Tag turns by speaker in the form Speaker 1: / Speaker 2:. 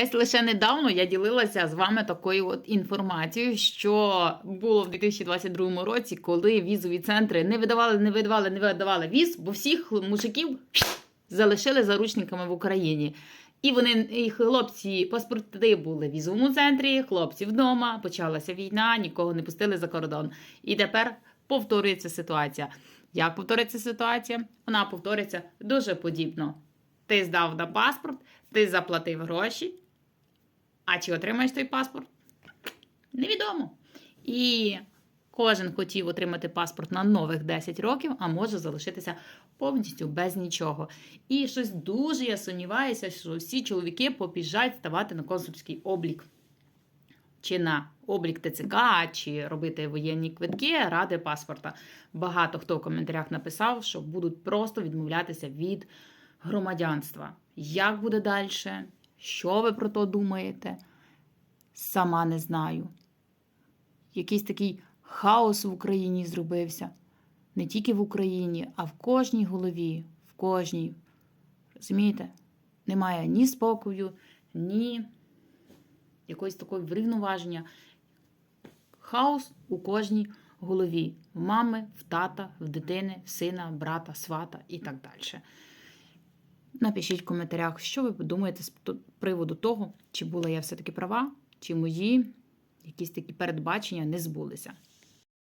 Speaker 1: Десь лише недавно я ділилася з вами такою от інформацією, що було в 2022 році, коли візові центри не видавали, не видавали, не видавали віз, бо всіх мужиків залишили заручниками в Україні. І вони, і хлопці, паспорти були в візовому центрі, хлопці вдома, почалася війна, нікого не пустили за кордон. І тепер повторюється ситуація. Як повториться ситуація? Вона повториться дуже подібно. Ти здав на паспорт, ти заплатив гроші. А чи отримаєш той паспорт? Невідомо. І кожен хотів отримати паспорт на нових 10 років, а може залишитися повністю без нічого. І щось дуже я сумніваюся, що всі чоловіки побіжать ставати на консульський облік. Чи на облік ТЦК, чи робити воєнні квитки ради паспорта. Багато хто в коментарях написав, що будуть просто відмовлятися від громадянства. Як буде далі? Що ви про то думаєте? Сама не знаю. Якийсь такий хаос в Україні зробився. Не тільки в Україні, а в кожній голові, в кожній. Розумієте? Немає ні спокою, ні якоїсь такої врівноваження. Хаос у кожній голові. В мами, в тата, в дитини, в сина, брата, свата і так далі. Напишіть в коментарях, що ви думаєте з приводу того, чи була я все-таки права, чи мої якісь такі передбачення не збулися.